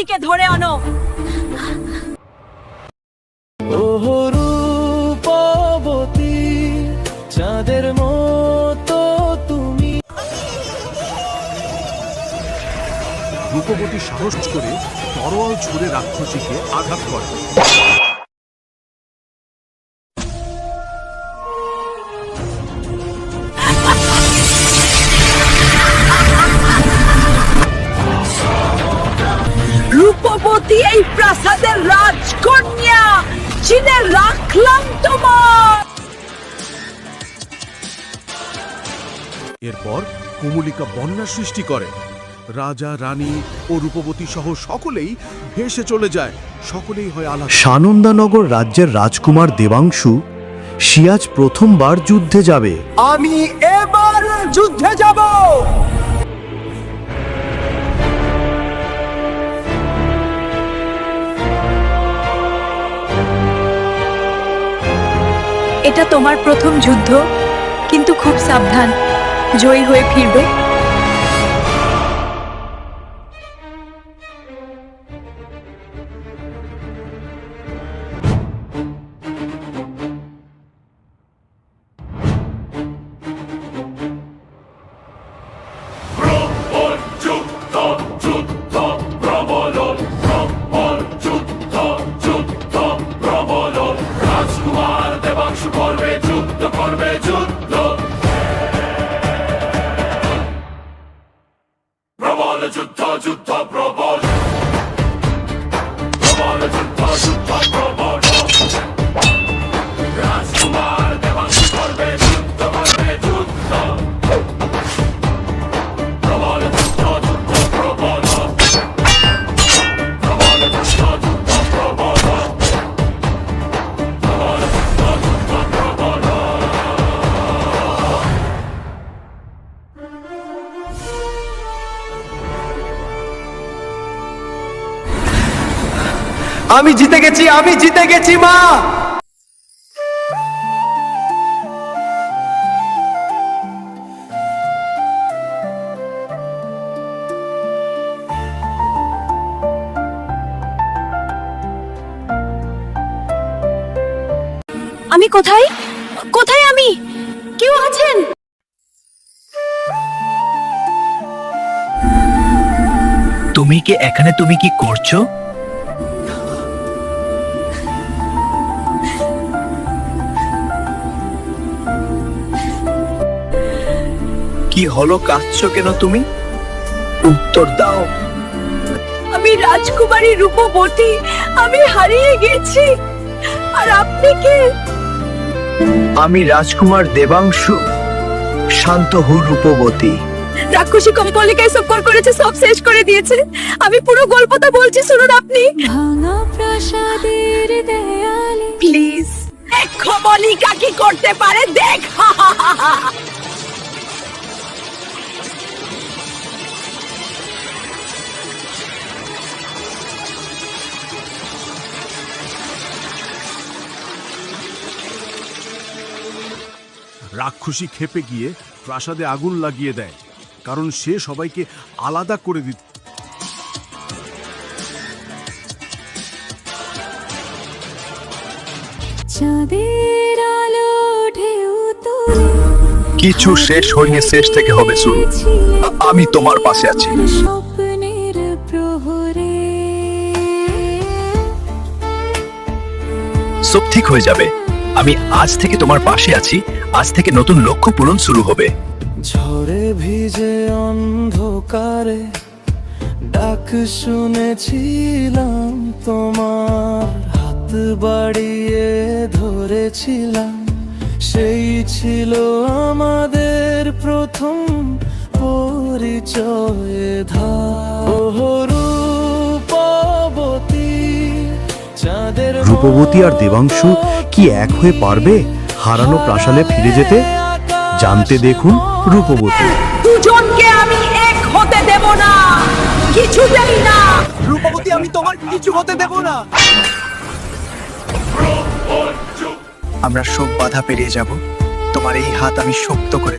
রূপবতীকে ধরে আনো। রূপবতী চাঁদের মতো তুমি। রূপবতী সাহস করে তরোয়াল ছুড়ে রাক্ষসীকে আঘাত করে। রূপবতী এই প্রাসাদের রাজকন্যা চিনে রাখলাম তোমার। এরপর কুমুলিকা বন্যা সৃষ্টি করে। রাজা রানী ও রূপবতী সহ সকলেই ভেসে চলে যায়। সকলেই হয় আলাদা। সানন্দানগর রাজ্যের রাজকুমার দেবাংশু সিয়াজ প্রথমবার যুদ্ধে যাবে। আমি এবার যুদ্ধে যাব। এটা তোমার প্রথম যুদ্ধ কিন্তু খুব সাবধান। জয়ী হয়ে ফিরবে। আমি জিতে গেছি আমি জিতে গেছি মা! আমি কোথায়? কোথায় আমি? কেউ আছেন? তুমি কি এখানে তুমি কি করছ? কি হলো কাঁদছো কেন তুমি? উত্তর দাও। আমি রাজকুমারী রূপবতী আমি হারিয়ে গেছি। আর আপনি কে? আমি রাজকুমার দেবাংশু শান্ত হু রূপবতী। রাক্ষসী কঙ্কলিকা এসব কর করেছে সব শেষ করে দিয়েছে। আমি পুরো গল্পটা বলছি শুনুন আপনি। ভাঙা প্রাসাদের দেয়ালে প্লিজ দেখো মলিকা কি করতে পারে? দেখ। রাক্ষসী খেপে গিয়ে প্রাসাদে আগুন লাগিয়ে দেয় কারণ সে সবাইকে আলাদা করে দিত। চাঁদের আলো ঢেউ তুলে কিছু শেষ হয়ে শেষ থেকে হবে শুরু। আমি তোমার পাশে আছি। সব ঠিক হয়ে যাবে। আমি আজ থেকে তোমার পাশে আছি। আজ থেকে নতুন লক্ষ্য পূরণ শুরু হবে। ঝড়ে ভিজে অন্ধকারে ডাক শুনেছিলাম, তোমার হাত বাড়িয়ে ধরেছিলাম। সেই ছিল আমাদের প্রথম পরিচয় ধার। রূপবতী আর দেবাংশু কি এক হয়ে পারবে হারানো প্রাসাদে ফিরে যেতে? জানতে দেখুন রূপবতী। দুজনকে আমি এক হতে দেব না। কিছুতেই না। রূপবতী আমি তোমার কিছু হতে দেব না। আমরা সব বাধা পেরিয়ে যাব। তোমার এই হাত আমি শক্ত করে